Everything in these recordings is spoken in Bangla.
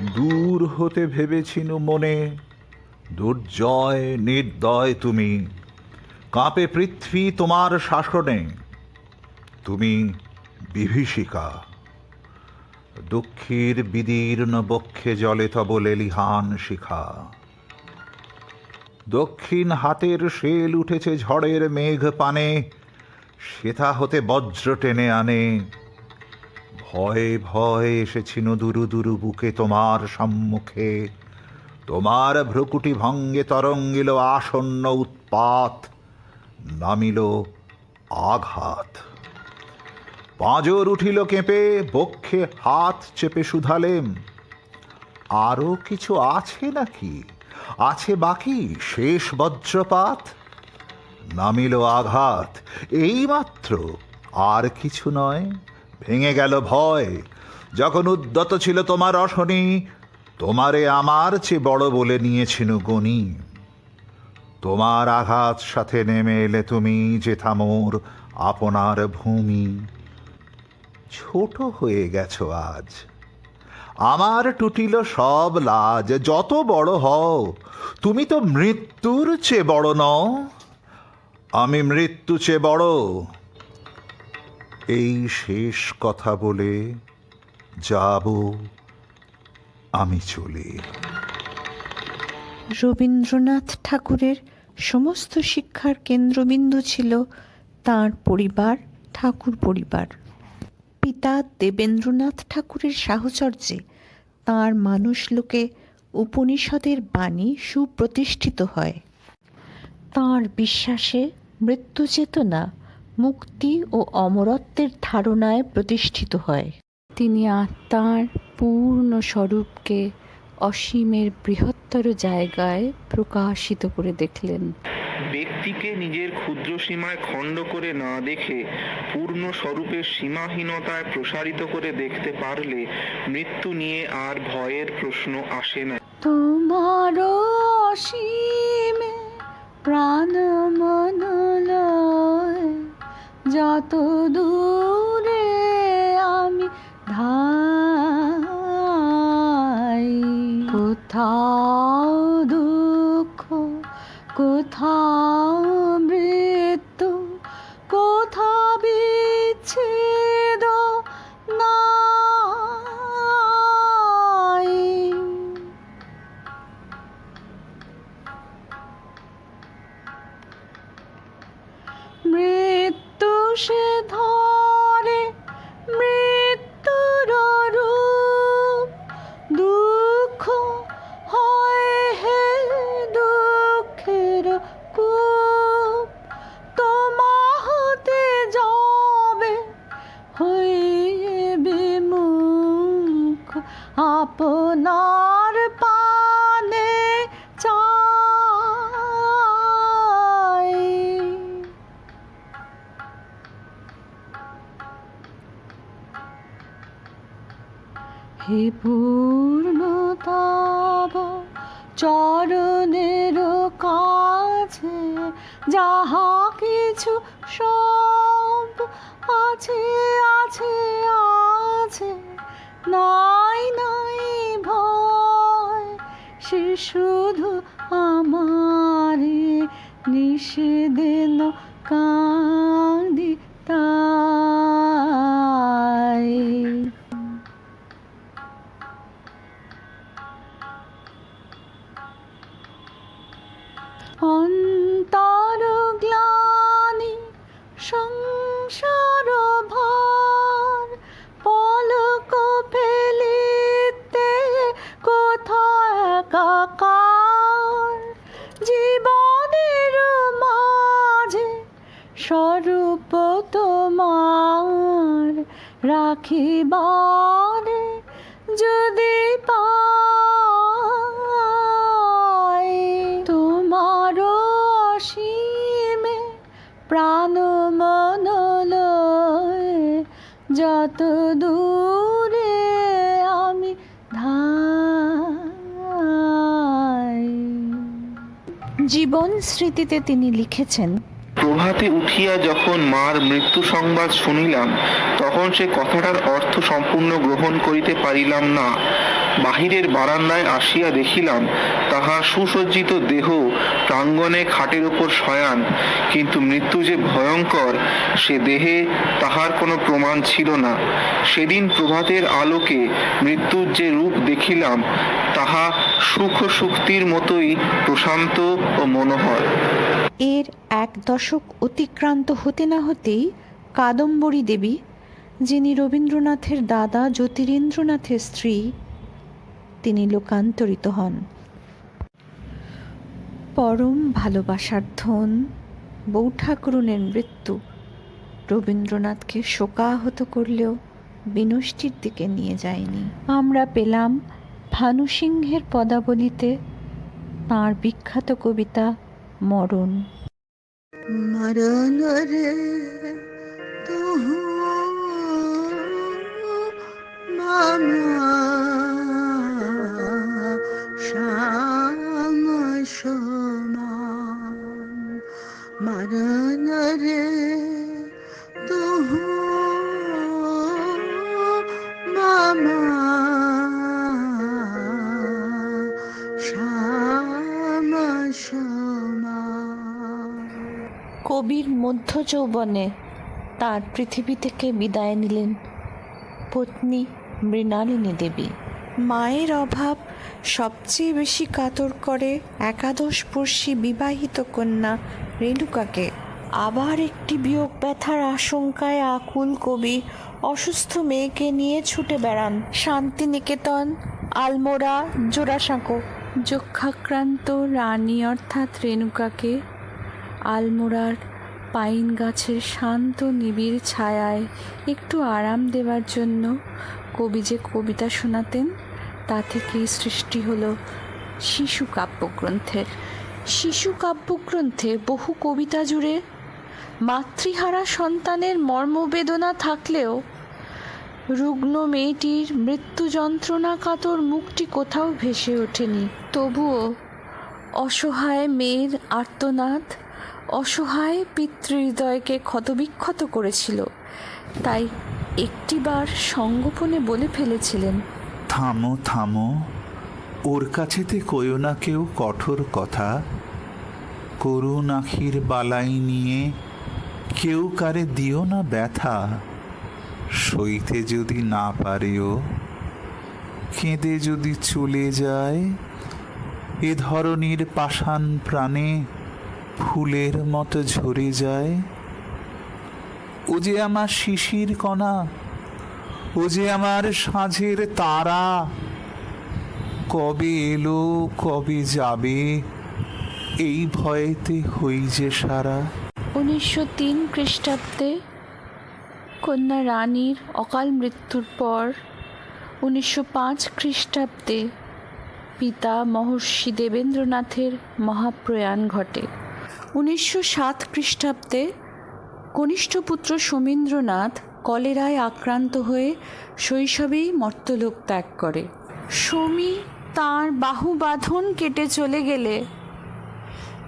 দূর হতে ভেবেছিনু মনে, দুর্জয় নির্দয় তুমি। কাঁপে পৃথ্বী তোমার শাসনে, তুমি বিভীষিকা। দুঃখীর বিদীর্ণ বক্ষে জলে তব লেলিহান শিখা। দক্ষিণ হাতের শেল উঠেছে ঝড়ের মেঘ পানে, সেথা হতে বজ্র টেনে আনে। ভয়ে ভয়ে এসেছিল দুরু দুরু বুকে তোমার সম্মুখে। তোমার ভ্রুকুটি ভঙ্গে তরঙ্গিল আসন্ন উৎপাত, নামিল আঘাত। পাঁজর উঠিল কেঁপে, বক্ষে হাত চেপে শুধালেম আরও কিছু আছে নাকি? আছে বাকি শেষ বজ্রপাত? নামিল আঘাত, এইমাত্র আর কিছু নয়। ভেঙে গেল ভয়। যখন উদ্যত ছিল তোমার অশনি, তোমারে আমার চেয়ে বড় বলে নিয়েছিল গণি তোমার আঘাত সাথে নেমে এলে তুমি যে থামোর আপনার ভূমি। ছোট হয়ে গেছো আজ। আমার টুটিল সব লাজ, যত বড় হও, তুমি তো মৃত্যুর চেয়ে বড় নও। আমি মৃত্যু চেয়ে বড় এই শেষ কথা বলে যাব আমি চলে। রবীন্দ্রনাথ ঠাকুরের সমস্ত শিক্ষার কেন্দ্রবিন্দু ছিল তার পরিবার, ঠাকুর পরিবার। পিতা দেবেন্দ্রনাথ ঠাকুরের সাহচর্যে তাঁর মানুষলোকে উপনিষদের বাণী সুপ্রতিষ্ঠিত হয়। তাঁর বিশ্বাসে মৃত্যু চেতনা মুক্তি ও অমরত্বের ধারণায় প্রতিষ্ঠিত হয়। তিনি আত্মার পূর্ণ স্বরূপকে অসীমের বৃহত্তর জায়গায় প্রকাশিত করে দেখলেন। ব্যক্তিকে নিজের ক্ষুদ্র সীমায় খণ্ড করে না দেখে পূর্ণ স্বরূপের সীমাহীনতায় প্রসারিত করে দেখতে পারলে মৃত্যু নিয়ে আর ভয়ের প্রশ্ন আসে না। তোমার অসীমে প্রাণ মনলয় যত দূরে। আপনার পানে চাই। হে পূর্ণতাব চরণের কাছে যাহা কিছু সব আছে আছে আছে নাই শুধু আমারে নিষেধ কাঁদি স্বরূপ তোমার রাখিবারে যদি পাই, তোমার অসীমে প্রাণ মনলয় যত দূরে আমি ধাই। জীবন স্মৃতিতে তিনি লিখেছেন প্রভাতে উঠিয়া যখন মার মৃত্যু সংবাদ শুনিলাম, তখন সে কথাটার অর্থ সম্পূর্ণ গ্রহণ করিতে পারিলাম না। বাহিরের বারান্দায় আসিয়া দেখিলাম তাহার সুসজ্জিত দেহ প্রাঙ্গণে খাটের উপর শয়ান, কিন্তু মৃত্যু যে ভয়ঙ্কর, সে দেহে তাহার কোনো প্রমাণ ছিল না। সেদিন প্রভাতের আলোকে মৃত্যুর যে রূপ দেখিলাম, তাহা সুখ শক্তির মতোই প্রশান্ত ও মনোহর। এর এক দশক অতিক্রান্ত হতে না হতেই কাদম্বরী দেবী, যিনি রবীন্দ্রনাথের দাদা জ্যোতিরেন্দ্রনাথের স্ত্রী, তিনি লোকান্তরিত হন। পরম ভালোবাসার ধন বউ ঠাকুরুনের মৃত্যু রবীন্দ্রনাথকে শোকাহত করলেও বিনষ্টির দিকে নিয়ে যায়নি। আমরা পেলাম ভানুসিংহের পদাবলিতে তাঁর বিখ্যাত কবিতা মরণ। মরণ রে মামা যৌবনে তার পৃথিবী থেকে বিদায় নিলেন পত্নী মৃণালিনী দেবী। মায়ের অভাব সবচেয়ে বেশি কাতর করে একাদশ একাদশবর্ষী বিবাহিত কন্যা রেণুকাকে। আবার একটি বিয়োগ ব্যথার আশঙ্কায় আকুল কবি অসুস্থ মেয়েকে নিয়ে ছুটে বেড়ান শান্তিনিকেতন, আলমোড়া, জোড়াসাঁকো। যক্ষাক্রান্ত রানী অর্থাৎ রেণুকাকে আলমোড়ার পাইন গাছের শান্ত নিবিড় ছায়ায় একটু আরাম দেওয়ার জন্য কবি যে কবিতা শোনাতেন তা থেকেই সৃষ্টি হলো শিশু কাব্যগ্রন্থের? শিশু কাব্যগ্রন্থে বহু কবিতা জুড়ে মাতৃহারা সন্তানের মর্মবেদনা থাকলেও রুগ্ন মেয়েটির মৃত্যু যন্ত্রণা কাতর মুখটি কোথাও ভেসে ওঠেনি। তবুও অসহায় মেয়ের আর্তনাদ অসহায় পিতৃহৃদয়কে ক্ষতবিক্ষত করেছিল। তাই একটিবার সঙ্গোপনে বলে ফেলেছিলেন। থামো থামো। ওর কাছেতে কইও না কেউ কঠোর কথা। করুণ আখির বালাই নিয়ে কেউ কারে দিও না ব্যথা। সইতে যদি না পারেও, কেঁদে যদি চলে যায়, এ ধরনের পাষাণ প্রাণে ফুলের মতো ঝরে যায়। ও যে আমার শিশির কণা, ও যে আমার সাঁঝের তারা, কবে এলো, কবে যাবে, এই ভয়েতে হই যে সারা। উনিশশো তিন খ্রিস্টাব্দে কন্যা রানীর অকাল মৃত্যুর পর উনিশশো পাঁচ খ্রিস্টাব্দে পিতা মহর্ষি দেবেন্দ্রনাথের মহাপ্রয়াণ ঘটে। উনিশশো সাত খ্রিস্টাব্দে কনিষ্ঠ পুত্র সোমেন্দ্রনাথ কলেরায় আক্রান্ত হয়ে শৈশবেই মর্তলোক ত্যাগ করে। সমী তার বাহু বাঁধন কেটে চলে গেলে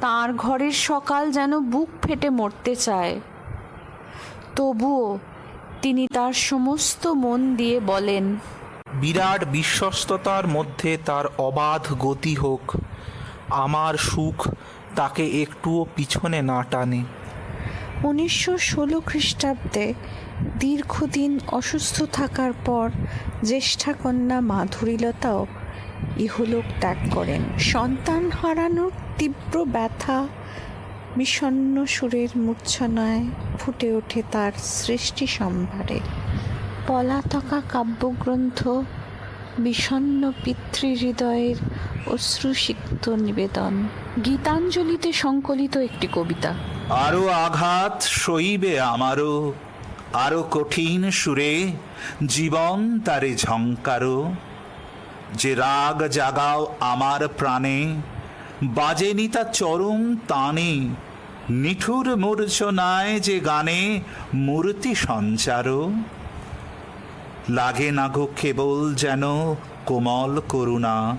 তার ঘরের সকাল যেন বুক ফেটে মরতে চায়। তবুও তিনি তার সমস্ত মন দিয়ে বলেন, বিরাট বিশ্বস্ততার মধ্যে তার অবাধ গতি হোক। আমার সুখ তাকে একটুও পিছনে না টানে। উনিশশো ষোলো খ্রিস্টাব্দে দীর্ঘদিন অসুস্থ থাকার পর জ্যেষ্ঠা কন্যা মাধুরীলতাও ইহলোক ত্যাগ করেন। সন্তান হারানোর তীব্র ব্যথা বিষণ্ণ সুরের মূর্ছনায় ফুটে ওঠে তার সৃষ্টি সম্ভারে। পলাতকা কাব্যগ্রন্থ বিষণ্ণ পিতৃহৃদয়ের অশ্রুসিক্ত নিবেদন। গীতাঞ্জলিতে সংকলিত একটি কবিতা। আরও আঘাত সইবে আমারও, আরও কঠিন সুরে জীবন তারে ঝঙ্কারো যে রাগ জাগাও আমার প্রাণে, বাজেনি তা চরম তানে নিঠুর মূর্ছনায় যে গানে মূর্তি সঞ্চারো লাগে না গো কেবল যেন কোমল করুণা।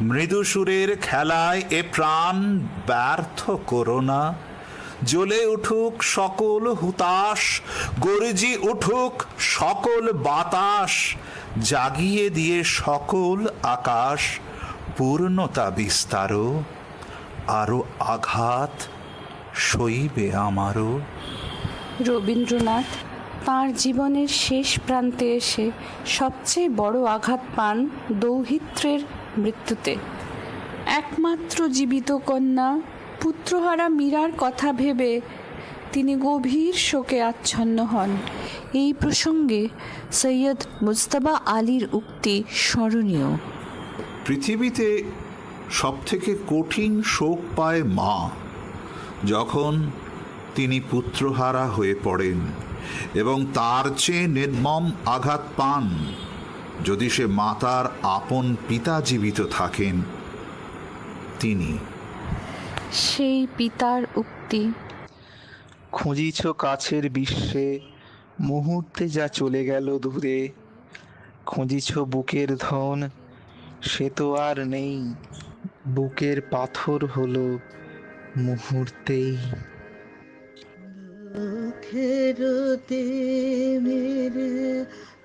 মৃদু সুরের খেলায় এ প্রাণ ব্যর্থ করোনা জ্বলে উঠুক সকল হুতাশ, গর্জি উঠুক সকল বাতাস, জাগিয়ে দিয়ে সকল আকাশ, পূর্ণতা বিস্তার আরও আঘাত সইবে আমারও। রবীন্দ্রনাথ তাঁর জীবনের শেষ প্রান্তে এসে সবচেয়ে বড় আঘাত পান দৌহিত্রের মৃত্যুতে। একমাত্র জীবিত কন্যা, পুত্রহারা মীরার কথা ভেবে তিনি গভীর শোকে আচ্ছন্ন হন। এই প্রসঙ্গে সৈয়দ মুজতবা আলীর উক্তি স্মরণীয়। পৃথিবীতে সবথেকে কঠিন শোক পায় মা, যখন তিনি পুত্রহারা হয়ে পড়েন। এবং তার চেয়ে নির্মম আঘাত পান। যদি সে মাতার আপন পিতা জীবিত থাকেন তিনি সেই পিতার উক্তি। খুঁজিছ কাছের বিশ্বে মুহূর্তে যা চলে গেল দূরে। খুঁজিছ বুকের ধন সে তো আর নেই। বুকের পাথর হলো মুহূর্তেই। খেরতে মেরে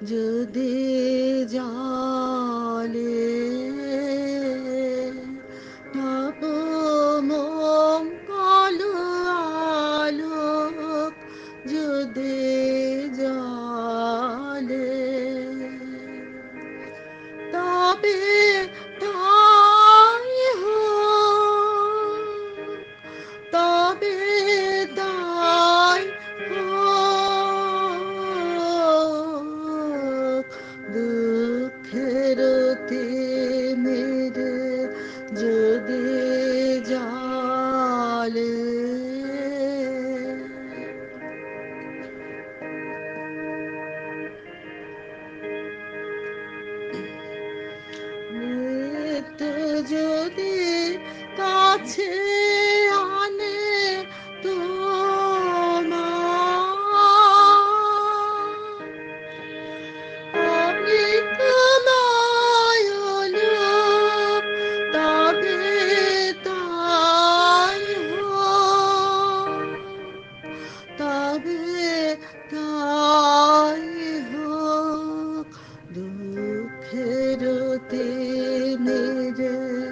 যদি জালে তপ মঙ্গল যদি কাছে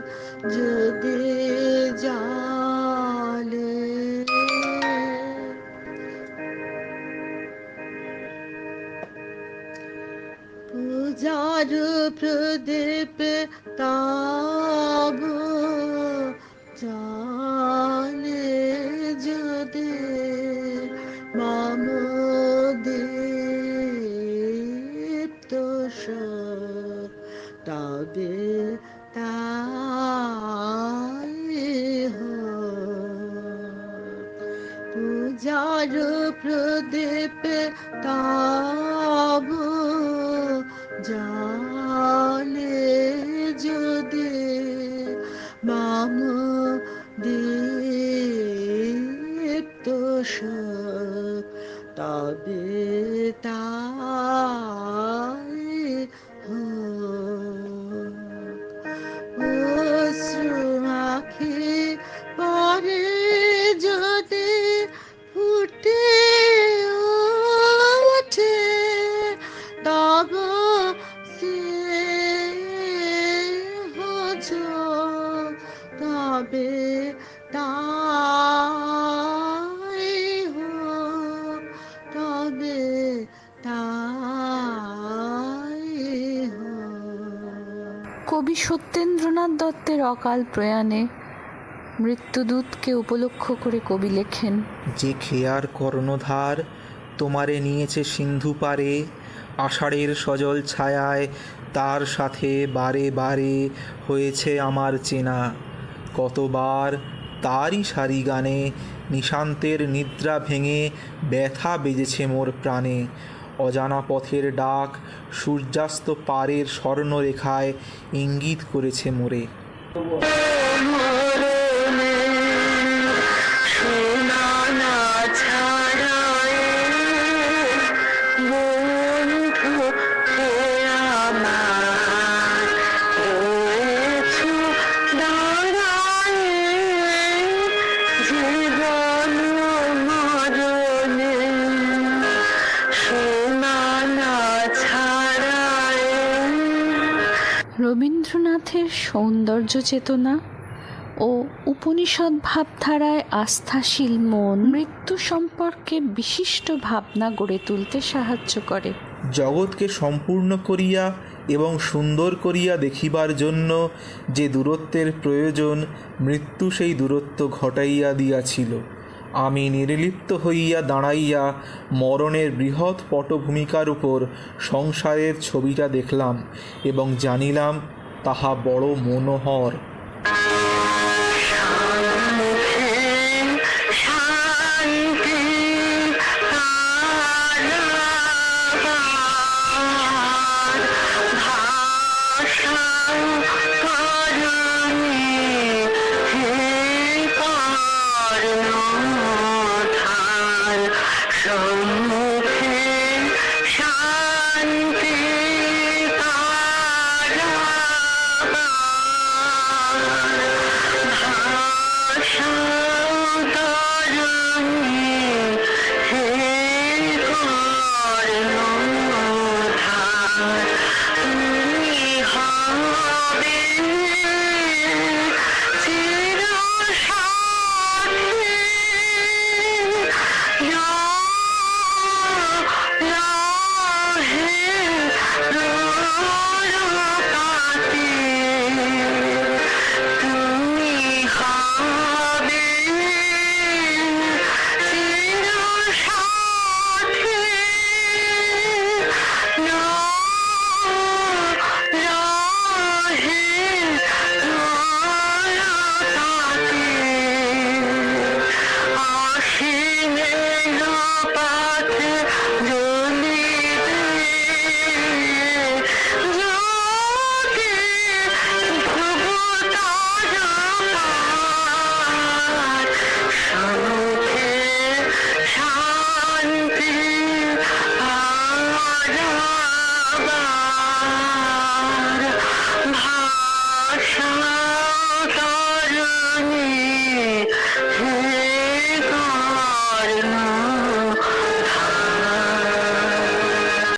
মেরে যদি জালে পূজার প্রদীপ পূজার প্রদীপ তাব জানে যদি মাম সত্যেন্দ্রনাথ দত্তের অকাল প্রয়াণে মৃত্যুদূতকে উপলক্ষ করে কবি লেখেন, যে খেয়ার কর্ণধার তোমারে নিয়েছে সিন্ধু পারে, আষাঢ়ের সজল ছায়ায় তার সাথে বারে বারে হয়েছে আমার চেনা। কতবার তারই সারি গানে নিশান্তের নিদ্রা ভেঙে ব্যথা বেজেছে মোর প্রাণে। অজানা পথের ডাক সূর্যাস্ত পারের স্বর্ণরেখায় ইঙ্গিত করেছে মোরে। রবীন্দ্রনাথের সৌন্দর্য চেতনা ও উপনিষদ ভাবধারায় আস্থাশীল মন মৃত্যু সম্পর্কে বিশিষ্ট ভাবনা গড়ে তুলতে সাহায্য করে। জগৎকে সম্পূর্ণ করিয়া এবং সুন্দর করিয়া দেখিবার জন্য যে দূরত্বের প্রয়োজন, মৃত্যু সেই দূরত্ব ঘটাইয়া দিয়াছিল। আমি নির্লিপ্ত হইয়া দাঁড়াইয়া মরণের বৃহৎ পটভূমিকার উপর সংসারের ছবিটা দেখলাম এবং জানিলাম তাহা বড় মনোহর।